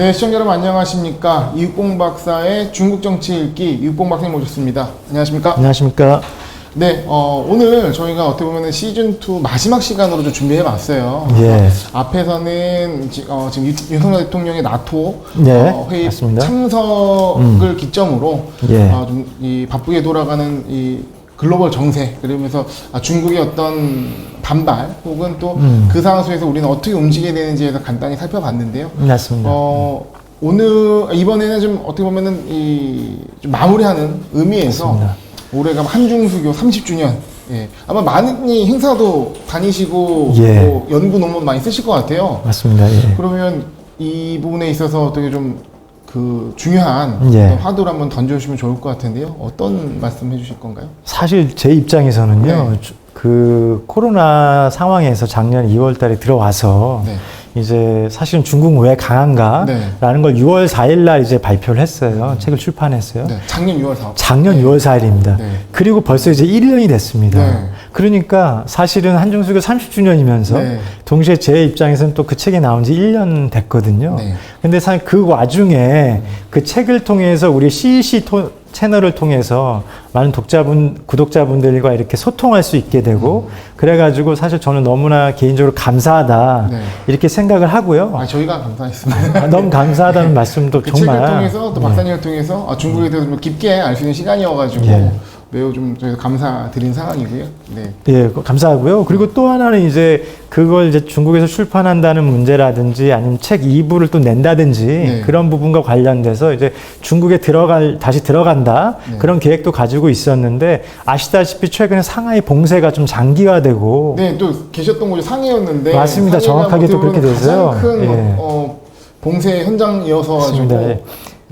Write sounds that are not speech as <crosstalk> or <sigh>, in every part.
네, 시청자 여러분 안녕하십니까. 이육봉 박사의 중국 정치 읽기 이육봉 박사님 모셨습니다. 안녕하십니까. 안녕하십니까. 네, 어, 오늘 저희가 어떻게 보면 시즌2 마지막 시간으로 좀 준비해 봤어요. 예. 앞에서는 지, 어, 지금 유- 윤석열 대통령의 나토 네, 어, 회의 맞습니다. 참석을 기점으로 예. 어, 좀 이 바쁘게 돌아가는 이 글로벌 정세 그러면서 아, 중국의 어떤 반발 혹은 또그 음. 상황 속에서 우리는 어떻게 움직여야 되는지에 대해서 간단히 살펴봤는데요. 맞습니다. 어, 오늘 이번에는 좀 어떻게 보면은 이좀 마무리하는 의미에서 맞습니다. 올해가 한중수교 30주년. 예. 아마 많이 행사도 다니시고 예. 뭐 연구 논문 많이 쓰실 것 같아요. 맞습니다. 예. 그러면 이 부분에 있어서 어떻게 좀 그 중요한 예. 화두를 한번 던져주시면 좋을 것 같은데요. 어떤 말씀 해주실 건가요? 사실 제 입장에서는요, 네. 주- 그 코로나 상황에서 작년 2월 달에 들어와서 네. 이제 사실은 중국 왜 강한가? 네. 라는 걸 6월 4일 날 이제 발표를 했어요. 책을 출판했어요. 네. 작년 6월 4일. 작년 6월 4일입니다. 네. 그리고 벌써 이제 1년이 됐습니다. 네. 그러니까 사실은 한중수교 30주년이면서 네. 동시에 제 입장에서는 또 그 책이 나온 지 1년 됐거든요. 네. 근데 사실 그 와중에 그 책을 통해서 우리 CEC 토- 채널을 통해서 많은 독자분, 구독자분들과 이렇게 소통할 수 있게 되고 그래가지고 사실 저는 너무나 개인적으로 감사하다 네. 이렇게 생각을 하고요. 아, 저희가 감사했습니다. 아, 너무 감사하다는 <laughs> 말씀도 그 정말 책을 통해서 또 박사님을 통해서 아, 중국에 대해서 좀 깊게 알 수 있는 시간이어가지고 예. 매우 좀 저희가 감사드린 상황이고요. 네. 예, 그- 감사하고요. 그리고 또 하나는 이제 그걸 이제 중국에서 출판한다는 문제라든지 아니면 책 2부를 또 낸다든지 네. 그런 부분과 관련돼서 이제 중국에 들어갈, 다시 들어간다 네. 그런 계획도 가지고 있었는데 아시다시피 최근에 상하이 봉쇄가 좀 장기화되고 네, 또 계셨던 곳이 상해였는데 맞습니다. 상해가 정확하게 또 그렇게. 가장 큰 예. 어, 봉쇄 현장이어서 가지고. 예.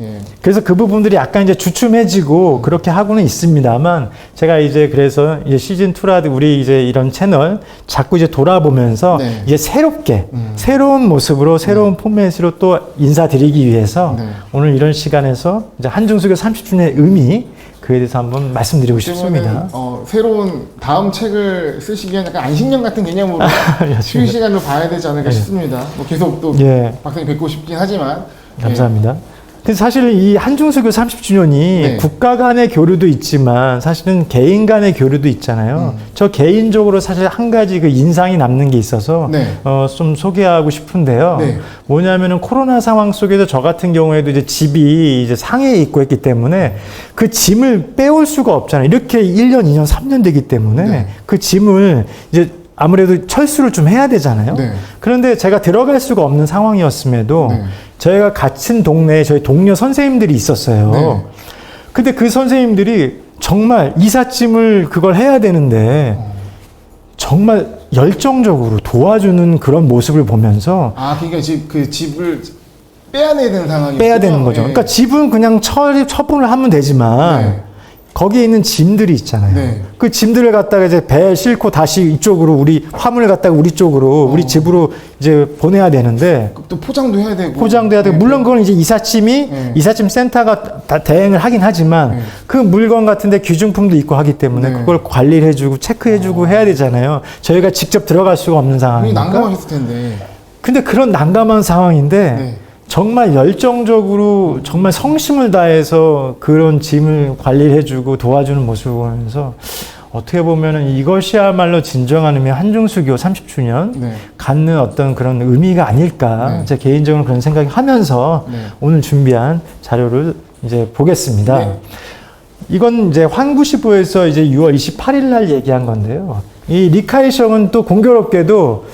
예. 그래서 그 부분들이 약간 이제 주춤해지고 그렇게 하고는 있습니다만 제가 이제 그래서 이제 시즌 2라 우리 이제 이런 채널 자꾸 이제 돌아보면서 네. 이제 새롭게 음. 새로운 모습으로 새로운 포맷으로 또 인사드리기 위해서 네. 오늘 이런 시간에서 이제 한중수교 30주년의 의미 그에 대해서 한번 말씀드리고 싶습니다. 어, 새로운 다음 책을 쓰시기엔 약간 안식년 같은 개념으로 맞습니다. <laughs> 쉬는 시간을 봐야 되지 않을까 예. 싶습니다. 뭐 계속 또 예. 박사님 뵙고 싶긴 하지만 감사합니다. 근데 사실 이 한중수교 30주년이 네. 국가 간의 교류도 있지만 사실은 개인 간의 교류도 있잖아요. 음. 저 개인적으로 사실 한 가지 그 인상이 남는 게 있어서 네. 어, 좀 소개하고 싶은데요. 네. 뭐냐면은 코로나 상황 속에서 저 같은 경우에도 이제 집이 이제 상해에 있고 했기 때문에 그 짐을 빼올 수가 없잖아요. 이렇게 1년, 2년, 3년 되기 때문에 네. 그 짐을 이제 아무래도 철수를 좀 해야 되잖아요. 네. 그런데 제가 들어갈 수가 없는 상황이었음에도 네. 저희가 갇힌 동네에 저희 동료 선생님들이 있었어요. 네. 근데 그 선생님들이 정말 이삿짐을 그걸 해야 되는데 정말 열정적으로 도와주는 그런 모습을 보면서 아 그러니까 집 그 집을 빼야내야 되는 상황이 빼야 되는 거죠. 예. 그러니까 집은 그냥 처리, 처분을 하면 되지만 네. 거기에 있는 짐들이 있잖아요. 네. 그 짐들을 갖다가 이제 배에 싣고 다시 이쪽으로 우리 화물을 갖다가 우리 쪽으로 우리 어. 집으로 이제 보내야 되는데 또 포장도 해야 되고 포장도 해야 되고 네. 물론 그건 이제 이삿짐이 네. 이삿짐 센터가 다 대행을 하긴 하지만 네. 그 물건 같은데 귀중품도 있고 하기 때문에 네. 그걸 관리를 해주고 체크해주고 해야 되잖아요. 저희가 직접 들어갈 수가 없는 상황이니까. 난감하셨을 텐데 근데 그런 난감한 상황인데 네. 정말 열정적으로 정말 성심을 다해서 그런 짐을 관리를 해주고 도와주는 모습을 보면서 어떻게 보면은 이것이야말로 진정한 의미 한중수교 30주년 네. 갖는 어떤 그런 의미가 아닐까 네. 제 개인적으로 그런 생각이 하면서 네. 오늘 준비한 자료를 이제 보겠습니다. 네. 이건 이제 환구시보에서 이제 6월 28일 날 얘기한 건데요. 이 리카이성은 또 공교롭게도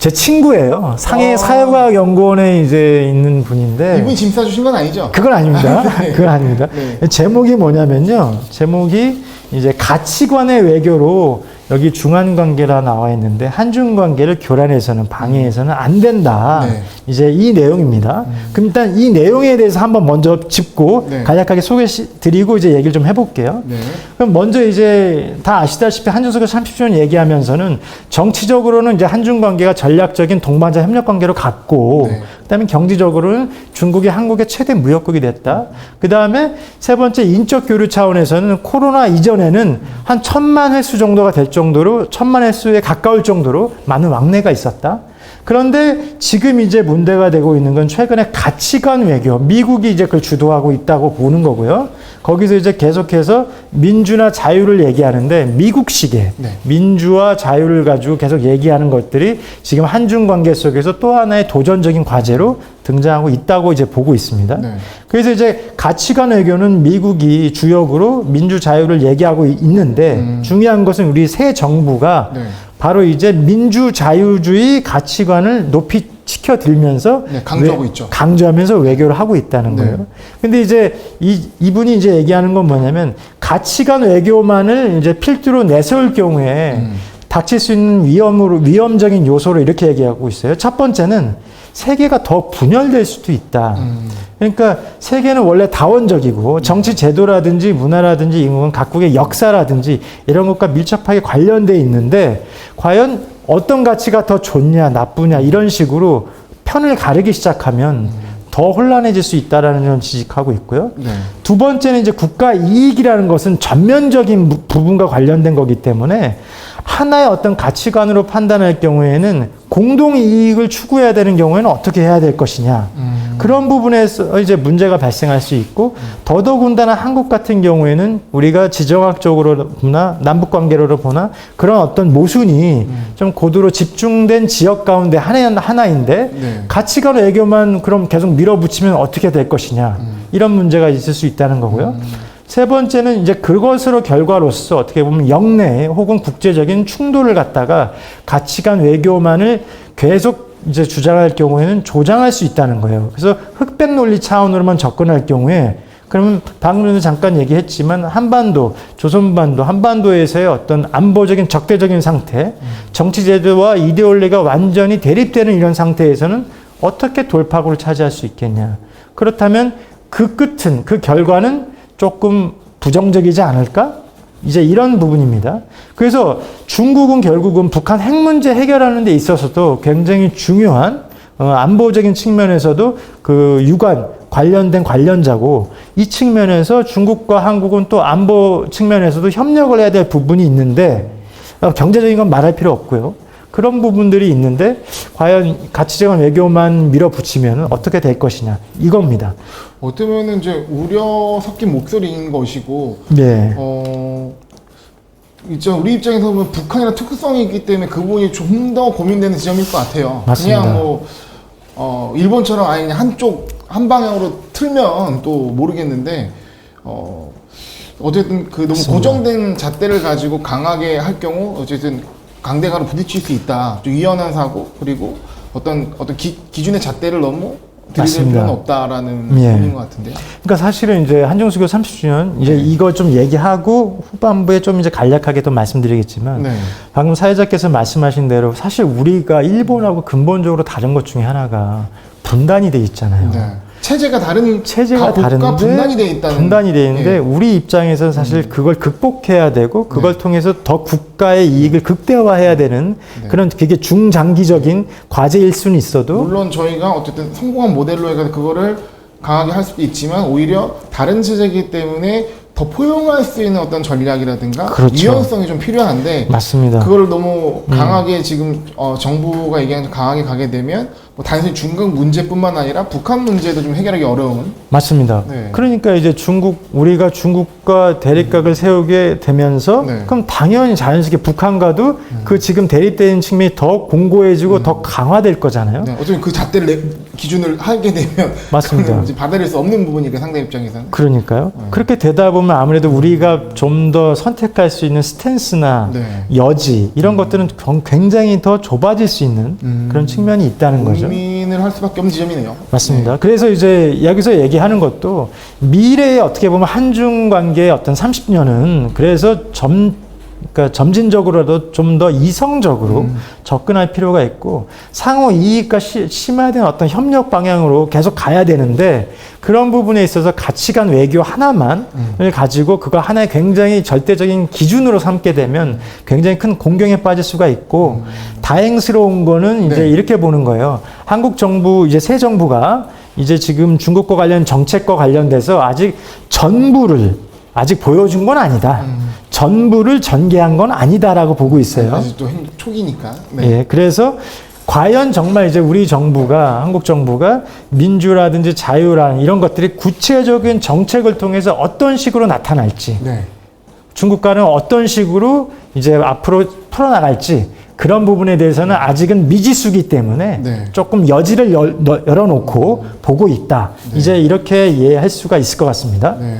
제 친구예요. 상해 아. 사회과학 연구원에 이제 있는 분인데 이분이 짐 싸주신 건 아니죠? 그건 아닙니다. 네. 그건 아닙니다. 네. 제목이 뭐냐면요. 제목이 이제 가치관의 외교로 여기 중한 관계라 나와 있는데 한중 관계를 교란해서는 방해해서는 안 된다. 네. 이제 이 내용입니다. 그럼 일단 이 내용에 대해서 한번 먼저 짚고 네. 간략하게 소개 드리고 이제 얘기를 좀 해볼게요. 네. 그럼 먼저 이제 다 아시다시피 한중석의 30주년 얘기하면서는 정치적으로는 이제 한중 관계가 전략적인 동반자 협력 관계로 갔고 네. 그다음에 경제적으로는 중국이 한국의 최대 무역국이 됐다. 그다음에 세 번째 인적 교류 차원에서는 코로나 이전에는 한 천만 횟수 정도가 될 정도 로 천만의 수에 가까울 정도로 많은 왕래가 있었다. 그런데 지금 이제 문제가 되고 있는 건 최근에 가치관 외교, 미국이 이제 그걸 주도하고 있다고 보는 거고요. 거기서 이제 계속해서 민주나 자유를 얘기하는데 미국식의 네. 민주와 자유를 가지고 계속 얘기하는 것들이 지금 한중 관계 속에서 또 하나의 도전적인 과제로 등장하고 있다고 이제 보고 있습니다. 네. 그래서 이제 가치관 외교는 미국이 주역으로 민주 자유를 얘기하고 이- 있는데 중요한 것은 우리 새 정부가 네. 바로 이제 민주 자유주의 가치관을 높이 시켜들면서 네, 강조하고 외- 있죠. 강조하면서 외교를 하고 있다는 네. 거예요. 근데 이제 이, 이분이 이제 얘기하는 건 뭐냐면 가치관 외교만을 이제 필두로 내세울 경우에 음. 닥칠 수 있는 위험으로 위험적인 요소로 이렇게 얘기하고 있어요. 첫 번째는 세계가 더 분열될 수도 있다. 음. 그러니까 세계는 원래 다원적이고 정치 제도라든지 문화라든지 이건 각국의 역사라든지 이런 것과 밀접하게 관련돼 있는데 과연 어떤 가치가 더 좋냐 나쁘냐 이런 식으로 편을 가르기 시작하면 더 혼란해질 수 있다라는 점 지적하고 있고요. 네. 두 번째는 이제 국가 이익이라는 것은 전면적인 부- 부분과 관련된 거기 때문에 하나의 어떤 가치관으로 판단할 경우에는 공동 이익을 추구해야 되는 경우에는 어떻게 해야 될 것이냐. 음. 그런 부분에서 이제 문제가 발생할 수 있고 더더군다나 한국 같은 경우에는 우리가 지정학적으로 보나 남북 관계로 보나 그런 어떤 모순이 좀 고도로 집중된 지역 가운데 하나, 하나 인데 네. 가치관 외교만 그럼 계속 밀어붙이면 어떻게 될 것이냐 이런 문제가 있을 수 있다는 거고요. 세 번째는 이제 그것으로 결과로서 어떻게 보면 영내 혹은 국제적인 충돌을 갖다가 가치관 외교만을 계속 이제 주장할 경우에는 조장할 수 있다는 거예요. 그래서 흑백 논리 차원으로만 접근할 경우에 그러면 방금 전에 잠깐 얘기했지만 한반도, 조선반도, 한반도에서의 어떤 안보적인 적대적인 상태, 정치 제도와 이데올리가 완전히 대립되는 이런 상태에서는 어떻게 돌파구를 차지할 수 있겠냐. 그렇다면 그 끝은, 그 결과는 조금 부정적이지 않을까? 이제 이런 부분입니다. 그래서 중국은 결국은 북한 핵 문제 해결하는 데 있어서도 굉장히 중요한 어, 안보적인 측면에서도 그 유관 관련된 관련자고 이 측면에서 중국과 한국은 또 안보 측면에서도 협력을 해야 될 부분이 있는데 어, 경제적인 건 말할 필요 없고요. 그런 부분들이 있는데 과연 가치적인 외교만 밀어붙이면 어떻게 될 것이냐 이겁니다. 어떻게 보면 이제 우려 섞인 목소리인 것이고, 네. 어, 있죠. 우리 입장에서 보면 북한이랑 특수성이 있기 때문에 그 부분이 좀 더 고민되는 지점일 것 같아요. 맞습니다. 그냥 뭐, 어, 일본처럼 아예 한쪽, 한 방향으로 틀면 또 모르겠는데, 어, 어쨌든 그 너무 맞습니다. 고정된 잣대를 가지고 강하게 할 경우, 어쨌든 강대강으로 부딪힐 수 있다. 좀 유연한 사고, 그리고 어떤, 어떤 기, 기준의 잣대를 너무 들이댈 맞습니다. 필요는 없다라는 예. 부분인 것 같은데요. 그러니까 사실은 이제 한정수 교 30주년 이제 이거 좀 얘기하고 후반부에 좀 이제 간략하게 또 말씀드리겠지만 네. 방금 사회자께서 말씀하신 대로 사실 우리가 일본하고 근본적으로 다른 것 중에 하나가 분단이 돼 있잖아요. 네. 체제가 다른 체제가 다른데 분단이 돼 있다는 분단이 돼 있는데 예. 우리 입장에서는 사실 그걸 극복해야 되고 그걸 통해서 더 국가의 이익을 극대화해야 되는 네. 그런 그게 중장기적인 과제일 수는 있어도 물론 저희가 어쨌든 성공한 모델로 해서 그거를 강하게 할 수도 있지만 오히려 다른 체제이기 때문에 더 포용할 수 있는 어떤 전략이라든가 그렇죠. 유연성이 좀 필요한데 맞습니다. 그거를 너무 강하게 지금 어, 정부가 얘기하는 강하게 가게 되면 뭐 단순히 중국 문제뿐만 아니라 북한 문제도 좀 해결하기 어려운 맞습니다. 네. 그러니까 이제 중국 우리가 중국과 대립각을 세우게 되면서 네. 그럼 당연히 자연스럽게 북한과도 그 지금 대립되는 측면이 더 공고해지고 더 강화될 거잖아요. 네, 어쩌면 그 잣대를 내- 기준을 하게 되면 <laughs> 맞습니다. 이제 받아들일 수 없는 부분이니까 상대 입장에서는 그러니까요. 네. 그렇게 되다 보면 아무래도 우리가 좀 더 선택할 수 있는 스탠스나 네. 여지 이런 것들은 경- 굉장히 더 좁아질 수 있는 음. 그런 측면이 있다는 거죠. 고민을 할 수밖에 없는 지점이네요. 맞습니다. 그래서 이제 여기서 얘기하는 것도 미래에 어떻게 보면 한중 관계의 어떤 30년은 그래서 점 그러니까 점진적으로라도 좀 더 이성적으로 접근할 필요가 있고 상호 이익과 시, 심화된 어떤 협력 방향으로 계속 가야 되는데 그런 부분에 있어서 가치관 외교 하나만을 가지고 그거 하나의 굉장히 절대적인 기준으로 삼게 되면 굉장히 큰 공경에 빠질 수가 있고 다행스러운 거는 이제 네. 이렇게 보는 거예요. 한국 정부 이제 새 정부가 이제 지금 중국과 관련 정책과 관련돼서 아직 전부를 아직 보여준 건 아니다. 음. 전부를 전개한 건 아니다라고 보고 있어요. 아직도 행- 초기니까. 네. 예, 그래서 과연 정말 이제 우리 정부가 한국 정부가 민주라든지 자유라는 이런 것들이 구체적인 정책을 통해서 어떤 식으로 나타날지 네. 중국과는 어떤 식으로 이제 앞으로 풀어나갈지 그런 부분에 대해서는 아직은 미지수기 때문에 네. 조금 여지를 열, 너- 열어놓고 보고 있다. 이제 이렇게 이해할 수가 있을 것 같습니다. 네.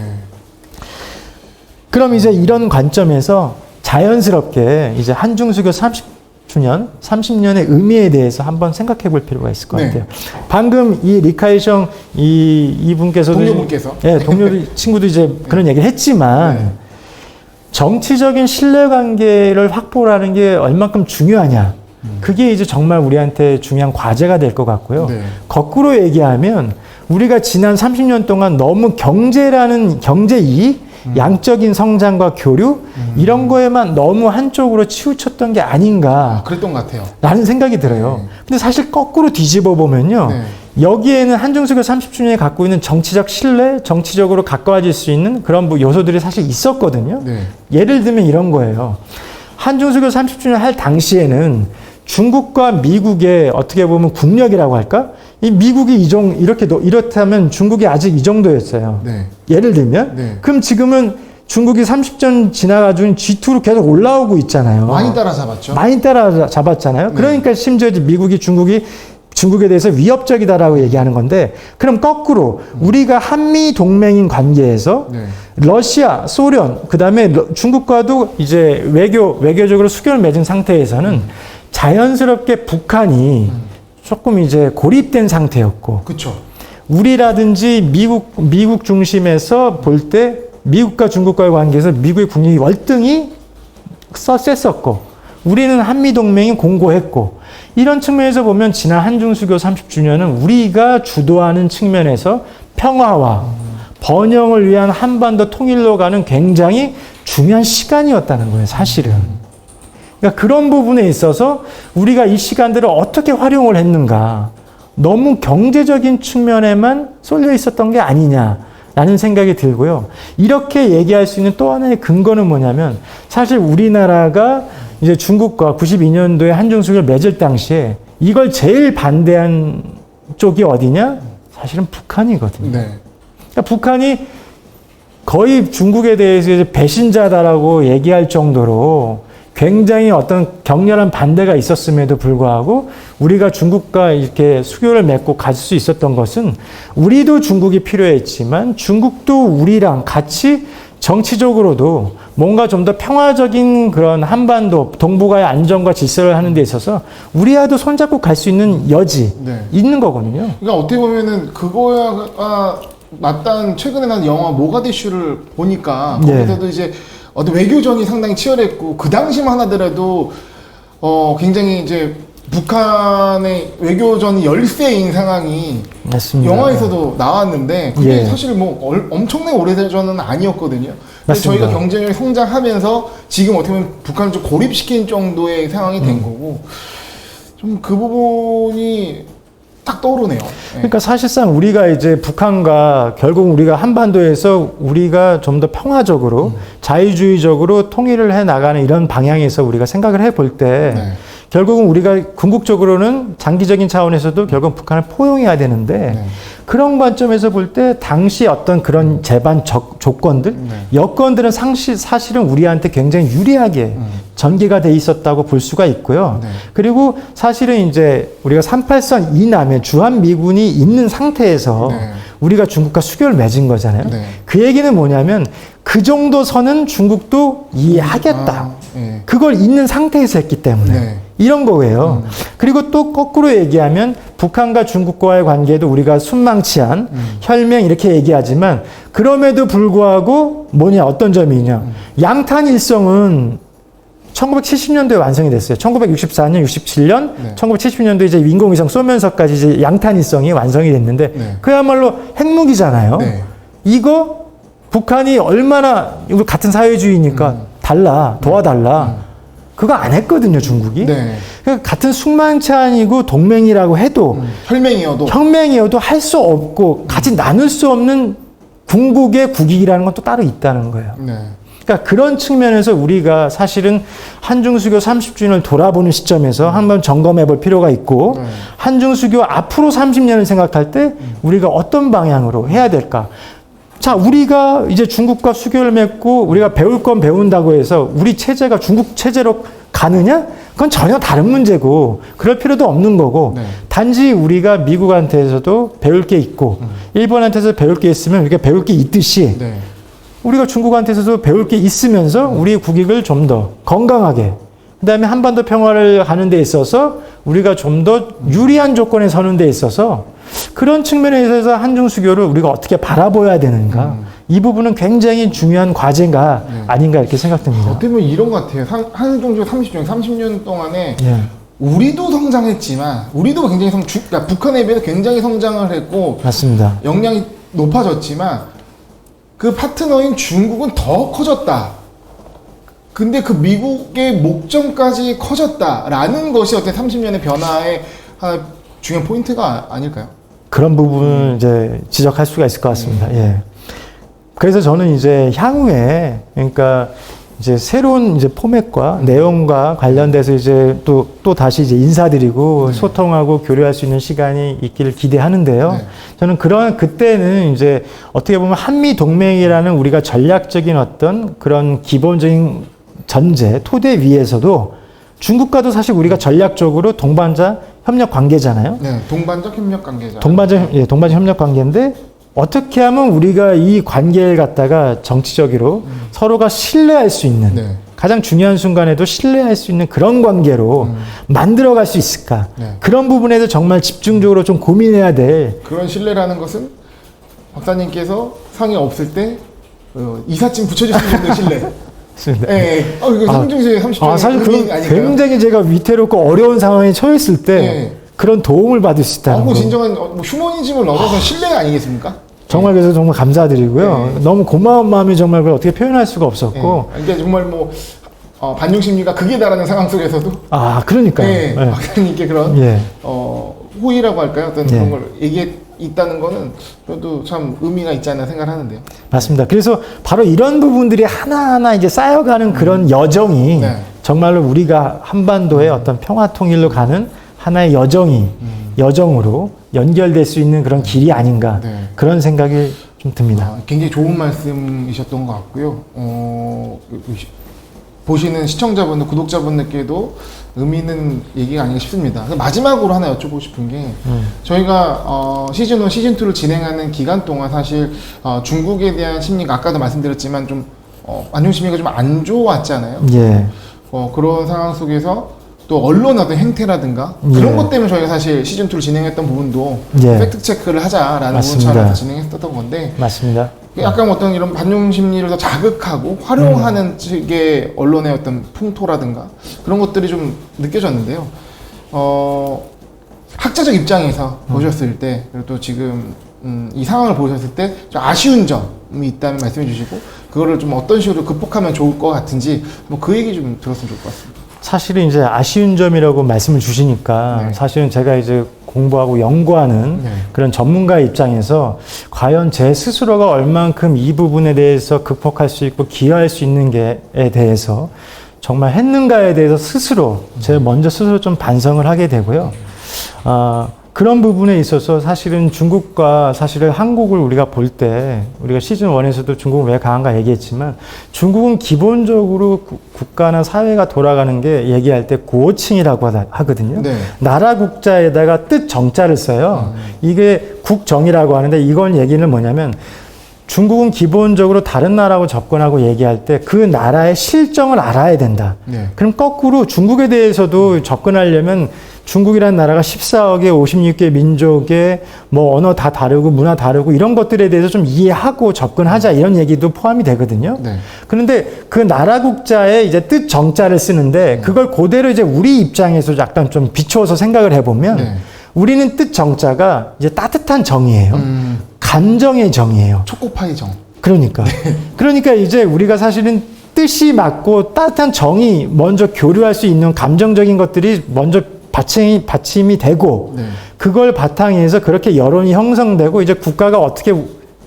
그럼 이제 이런 관점에서 자연스럽게 이제 한중수교 30주년, 30년의 의미에 대해서 한번 생각해 볼 필요가 있을 것 네. 같아요. 방금 이 리카이셩 이 이분께서도 동료분께서. 예, 동료 <laughs> 친구도 이제 그런 얘기를 했지만 네. 정치적인 신뢰관계를 확보하는 게 얼만큼 중요하냐. 그게 이제 정말 우리한테 중요한 과제가 될 것 같고요. 네. 거꾸로 얘기하면 우리가 지난 30년 동안 너무 경제라는 경제 이익, 양적인 성장과 교류 이런 거에만 너무 한쪽으로 치우쳤던 게 아닌가. 아, 그랬던 것 같아요. 라는 생각이 들어요. 네. 근데 사실 거꾸로 뒤집어 보면요. 네. 여기에는 한중수교 30주년이 갖고 있는 정치적 신뢰, 정치적으로 가까워질 수 있는 그런 뭐 요소들이 사실 있었거든요. 네. 예를 들면 이런 거예요. 한중수교 30주년 할 당시에는 중국과 미국의 어떻게 보면 국력이라고 할까? 이 미국이 이 정, 이렇게, 너- 이렇다면 중국이 아직 이 정도였어요. 네. 예를 들면. 네. 그럼 지금은 중국이 30전 지나가지고 G2로 계속 올라오고 있잖아요. 많이 따라잡았죠. 많이 따라잡았잖아요. 네. 그러니까 심지어 미국이 중국이 중국에 대해서 위협적이다라고 얘기하는 건데 그럼 거꾸로 우리가 한미 동맹인 관계에서 네. 러시아, 소련, 그다음에 러- 중국과도 이제 외교 외교적으로 수교를 맺은 상태에서는 자연스럽게 북한이 조금 이제 고립된 상태였고 그쵸. 우리라든지 미국 미국 중심에서 볼 때 미국과 중국과의 관계에서 미국의 국력이 월등히 써- 셌었고 우리는 한미 동맹이 공고했고 이런 측면에서 보면 지난 한중 수교 30주년은 우리가 주도하는 측면에서 평화와 번영을 위한 한반도 통일로 가는 굉장히 중요한 시간이었다는 거예요, 사실은. 그러니까 그런 부분에 있어서 우리가 이 시간들을 어떻게 활용을 했는가. 너무 경제적인 측면에만 쏠려 있었던 게 아니냐라는 생각이 들고요. 이렇게 얘기할 수 있는 또 하나의 근거는 뭐냐면 사실 우리나라가 이제 중국과 92년도에 한중수교를 맺을 당시에 이걸 제일 반대한 쪽이 어디냐? 사실은 북한이거든요. 네. 그러니까 북한이 거의 중국에 대해서 배신자다라고 얘기할 정도로 굉장히 어떤 격렬한 반대가 있었음에도 불구하고 우리가 중국과 이렇게 수교를 맺고 갈수 있었던 것은 우리도 중국이 필요했지만 중국도 우리랑 같이 정치적으로도 뭔가 좀 더 평화적인 그런 한반도 동북아의 안정과 질서를 하는 데 있어서 우리와도 손잡고 갈 수 있는 여지 네. 있는 거거든요. 그러니까 어떻게 보면은 그거야 맞단 최근에 난 영화 모가디슈를 보니까 네. 거기서도 이제 어떤 외교전이 상당히 치열했고 그 당시만 하더라도 어 굉장히 이제 북한의 외교전이 열세인 상황이 맞습니다. 영화에서도 나왔는데 그게 예. 사실 뭐 얼- 엄청나게 오래전은 아니었거든요. 근데 맞습니다. 저희가 경쟁력이 성장하면서 지금 어떻게 보면 북한을 좀 고립시킨 정도의 상황이 음. 된 거고 좀 그 부분이 딱 떠오르네요. 예. 그러니까 사실상 우리가 이제 북한과 결국 우리가 한반도에서 우리가 좀 더 평화적으로 자유주의적으로 통일을 해 나가는 이런 방향에서 우리가 생각을 해볼 때 네. 결국은 우리가 궁극적으로는 장기적인 차원에서도 결국 북한을 포용해야 되는데 네. 그런 관점에서 볼 때 당시 어떤 그런 제반 적- 조건들, 네. 여건들은 상시, 사실은 우리한테 굉장히 유리하게 전개가 돼 있었다고 볼 수가 있고요. 네. 그리고 사실은 이제 우리가 38선 이남에 주한 미군이 있는 상태에서 네. 우리가 중국과 수교를 맺은 거잖아요. 네. 그 얘기는 뭐냐면 그 정도 선은 중국도 이해하겠다. 아, 예. 그걸 있는 상태에서 했기 때문에 네. 이런 거예요. 그리고 또 거꾸로 얘기하면 북한과 중국과의 관계도 우리가 순망치한 혈맹 이렇게 얘기하지만 그럼에도 불구하고 뭐냐 어떤 점이 있냐 양탄 일성은 1970년도에 완성이 됐어요. 1964년, 67년, 네. 1970년도에 이제 인공위성 쏘면서까지 이제 양탄 일성이 완성이 됐는데 네. 그야말로 핵무기잖아요. 네. 이거 북한이 얼마나 이거 같은 사회주의니까 음. 달라 도와달라 그거 안 했거든요 중국이 네. 그러니까 같은 아니고 동맹이라고 해도 음, 혈맹이어도 혁명이어도 할 수 없고 같이 나눌 수 없는 궁극의 국익이라는 건 또 따로 있다는 거예요. 네. 그러니까 그런 측면에서 우리가 사실은 한중수교 30주년을 돌아보는 시점에서 한번 점검해 볼 필요가 있고 네. 한중수교 앞으로 30년을 생각할 때 우리가 어떤 방향으로 해야 될까? 자, 우리가 이제 중국과 수교를 맺고 우리가 배울 건 배운다고 해서 우리 체제가 중국 체제로 가느냐? 그건 전혀 다른 문제고 그럴 필요도 없는 거고 네. 단지 우리가 미국한테서도 배울 게 있고 일본한테서 배울 게 있으면 우리가 배울 게 있듯이 네. 우리가 중국한테서도 배울 게 있으면서 우리의 국익을 좀 더 건강하게 그 다음에 한반도 평화를 하는 데 있어서 우리가 좀 더 유리한 조건에 서는 데 있어서 그런 측면에 있어서 한중 수교를 우리가 어떻게 바라봐야 되는가 이 부분은 굉장히 중요한 과제가 아닌가 이렇게 생각됩니다. 어떻게 보면 이런 것 같아요. 한- 한중주 30년, 30년 동안에 예. 우리도 성장했지만 우리도 굉장히 성, 주, 그러니까 북한에 비해서 굉장히 성장을 했고 맞습니다. 역량이 높아졌지만 그 파트너인 중국은 더 커졌다. 근데 그 미국의 목점까지 커졌다라는 것이 어떤 30년의 변화의 하나 중요한 포인트가 아닐까요? 그런 부분을 이제 지적할 수가 있을 것 같습니다. 예. 그래서 저는 이제 향후에 그러니까 이제 새로운 이제 포맷과 내용과 관련돼서 이제 또, 또 다시 이제 인사드리고 소통하고 교류할 수 있는 시간이 있기를 기대하는데요. 네. 저는 그런 그때는 이제 어떻게 보면 한미 동맹이라는 우리가 전략적인 어떤 그런 기본적인 전제 토대 위에서도 중국과도 사실 우리가 전략적으로 동반자 협력 관계잖아요. 네, 동반적 협력 관계자. 동반자 예, 동반자 협력 관계인데 어떻게 하면 우리가 이 관계를 갖다가 정치적으로 서로가 신뢰할 수 있는 네. 가장 중요한 순간에도 신뢰할 수 있는 그런 관계로 만들어갈 수 있을까? 네. 그런 부분에도 정말 집중적으로 좀 고민해야 될 그런 신뢰라는 것은 박사님께서 상이 없을 때 어, 이삿짐 붙여줄 수 있는 신뢰. <laughs> 있습니다. 예, 예. 아, 이거 아, 상중세 30년 아, 사실 그? 굉장히 제가 위태롭고 어려운 상황에 처했을 때 네. 그런 도움을 받을 수 아, 있다는 그 거. 진정한 어, 뭐 휴머니즘을 넘어선 신뢰 아니겠습니까? 정말 그래서 정말 감사드리고요. 네. 너무 고마운 마음이 정말 그걸 어떻게 표현할 수가 없었고. 예. 그러니까 정말 뭐 어, 반중 심리가 극에 달하는 상황 속에서도 아, 그러니까요. 예, 예. 박사님께 그런 예. 어, 호의라고 할까요? 어떤 예. 그런 걸 얘기해 있다는 거는 저도 참 의미가 있지 않나 생각하는데요. 맞습니다. 그래서 바로 이런 부분들이 하나하나 이제 쌓여가는 그런 여정이 네. 정말로 우리가 한반도의 어떤 평화 통일로 가는 하나의 여정이 여정으로 연결될 수 있는 그런 길이 아닌가 네. 그런 생각이 좀 듭니다. 아, 굉장히 좋은 말씀이셨던 것 같고요. 어, 그, 그 시- 보시는 시청자분들, 구독자분들께도 의미 있는 얘기가 아닌가 싶습니다. 마지막으로 하나 여쭤보고 싶은 게 음. 저희가 어, 시즌 1, 시즌 2를 진행하는 기간 동안 사실 어, 중국에 대한 심리가 아까도 말씀드렸지만 좀 어, 안중 심리가 좀 안 좋았잖아요. 예. 어, 그런 상황 속에서 또 언론의 어떤 행태라든가 그런 예. 것 때문에 저희가 사실 시즌 2를 진행했던 부분도 예. 팩트 체크를 하자라는 맞습니다. 차원에서 진행했었던 건데 맞습니다. 약간 어떤 이런 반용 심리를 더 자극하고 활용하는 음. 측의 언론의 어떤 풍토라든가 그런 것들이 좀 느껴졌는데요. 어, 학자적 입장에서 음. 보셨을 때 그리고 또 지금 음, 이 상황을 보셨을 때 좀 아쉬운 점이 있다면 말씀해 주시고 그거를 좀 어떤 식으로 극복하면 좋을 것 같은지 뭐 그 얘기 좀 들었으면 좋을 것 같습니다. 사실은 이제 아쉬운 점이라고 말씀을 주시니까 네. 사실은 제가 이제 공부하고 연구하는 네. 그런 전문가의 입장에서 과연 제 스스로가 얼만큼 이 부분에 대해서 극복할 수 있고 기여할 수 있는 게에 대해서 정말 했는가에 대해서 스스로 제 먼저 스스로 좀 반성을 하게 되고요. 아, 그런 부분에 있어서 사실은 중국과 사실은 한국을 우리가 볼 때 우리가 시즌 1에서도 중국은 왜 강한가 얘기했지만 중국은 기본적으로 구- 국가나 사회가 돌아가는 게 얘기할 때 고호칭이라고 하다- 하거든요. 네. 나라 국자에다가 뜻 정자를 써요. 이게 국정이라고 하는데 이건 얘기는 뭐냐면 중국은 기본적으로 다른 나라하고 접근하고 얘기할 때 그 나라의 실정을 알아야 된다. 네. 그럼 거꾸로 중국에 대해서도 접근하려면 중국이라는 나라가 14억의 56개 민족의 뭐 언어 다 다르고 문화 다르고 이런 것들에 대해서 좀 이해하고 접근하자 이런 얘기도 포함이 되거든요. 네. 그런데 그 나라 국자에 이제 뜻 정자를 쓰는데 그걸 그대로 이제 우리 입장에서 약간 좀 비추어서 생각을 해보면 네. 우리는 뜻 정자가 이제 따뜻한 정이에요. 음, 감정의 정이에요. 초코파이 정. 그러니까. 그러니까 이제 우리가 사실은 뜻이 맞고 따뜻한 정이 먼저 교류할 수 있는 감정적인 것들이 먼저 받침이, 받침이 되고 네. 그걸 바탕에서 그렇게 여론이 형성되고 이제 국가가 어떻게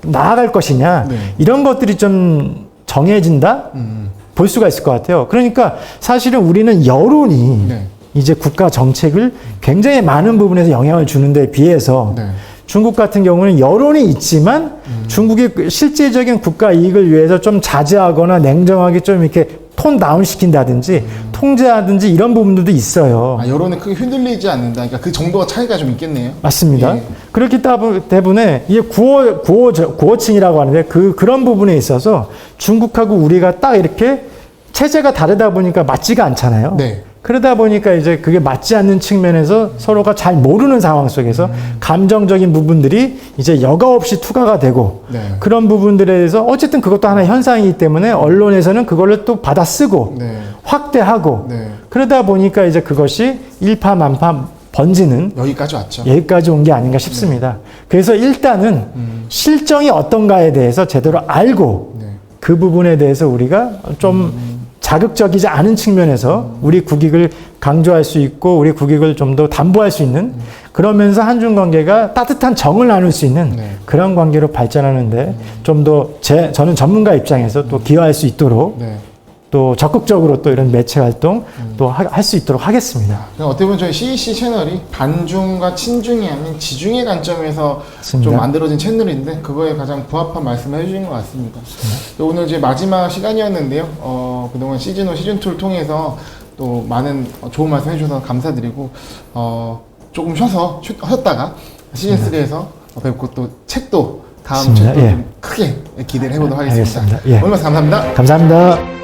나아갈 것이냐 네. 이런 것들이 좀 정해진다 음. 볼 수가 있을 것 같아요. 그러니까 사실은 우리는 여론이 네. 이제 국가 정책을 굉장히 많은 부분에서 영향을 주는데 비해서 네. 중국 같은 경우는 여론이 있지만 중국의 그 실제적인 국가 이익을 위해서 좀 자제하거나 냉정하게 좀 이렇게 톤 다운 시킨다든지 통제하든지 이런 부분들도 있어요. 아, 여론이 크게 흔들리지 않는다. 그러니까 그 정도가 차이가 좀 있겠네요. 맞습니다. 예. 그렇기 따- 때문에 이게 구호 구호 구호층이라고 하는데 그 그런 부분에 있어서 중국하고 우리가 딱 이렇게 체제가 다르다 보니까 맞지가 않잖아요. 네. 그러다 보니까 이제 그게 맞지 않는 측면에서 서로가 잘 모르는 상황 속에서 음. 감정적인 부분들이 이제 여과 없이 투과가 되고 네. 그런 부분들에 대해서 어쨌든 그것도 하나의 현상이기 때문에 언론에서는 그걸로 또 받아 쓰고 네. 확대하고 네. 그러다 보니까 이제 그것이 일파만파 번지는 여기까지 왔죠. 여기까지 온 게 아닌가 싶습니다. 그래서 일단은 실정이 어떤가에 대해서 제대로 알고 네. 그 부분에 대해서 우리가 좀 자극적이지 않은 측면에서 우리 국익을 강조할 수 있고 우리 국익을 좀 더 담보할 수 있는 그러면서 한중 관계가 따뜻한 정을 나눌 수 있는 네. 그런 관계로 발전하는데 좀 더 제 저는 전문가 입장에서 또 기여할 수 있도록 네. 또 적극적으로 또 이런 매체 활동 또 할 수 있도록 하겠습니다. 그냥 어떻게 보면 저희 CEC 채널이 반중과 친중이 아닌 지중의 관점에서 맞습니다. 좀 만들어진 채널인데 그거에 가장 부합한 말씀을 해주신 것 같습니다. 오늘 이제 마지막 시간이었는데요. 어, 그동안 시즌 1, 시즌 2를 통해서 또 많은 좋은 말씀 해주셔서 감사드리고 어, 조금 쉬어서 쉬, 쉬었다가 시즌 3에서 뵙고 또 책도 다음 맞습니다. 책도 예. 좀 크게 기대를 해보도록 하겠습니다. 알겠습니다. 예. 오늘 말씀 감사합니다. 감사합니다.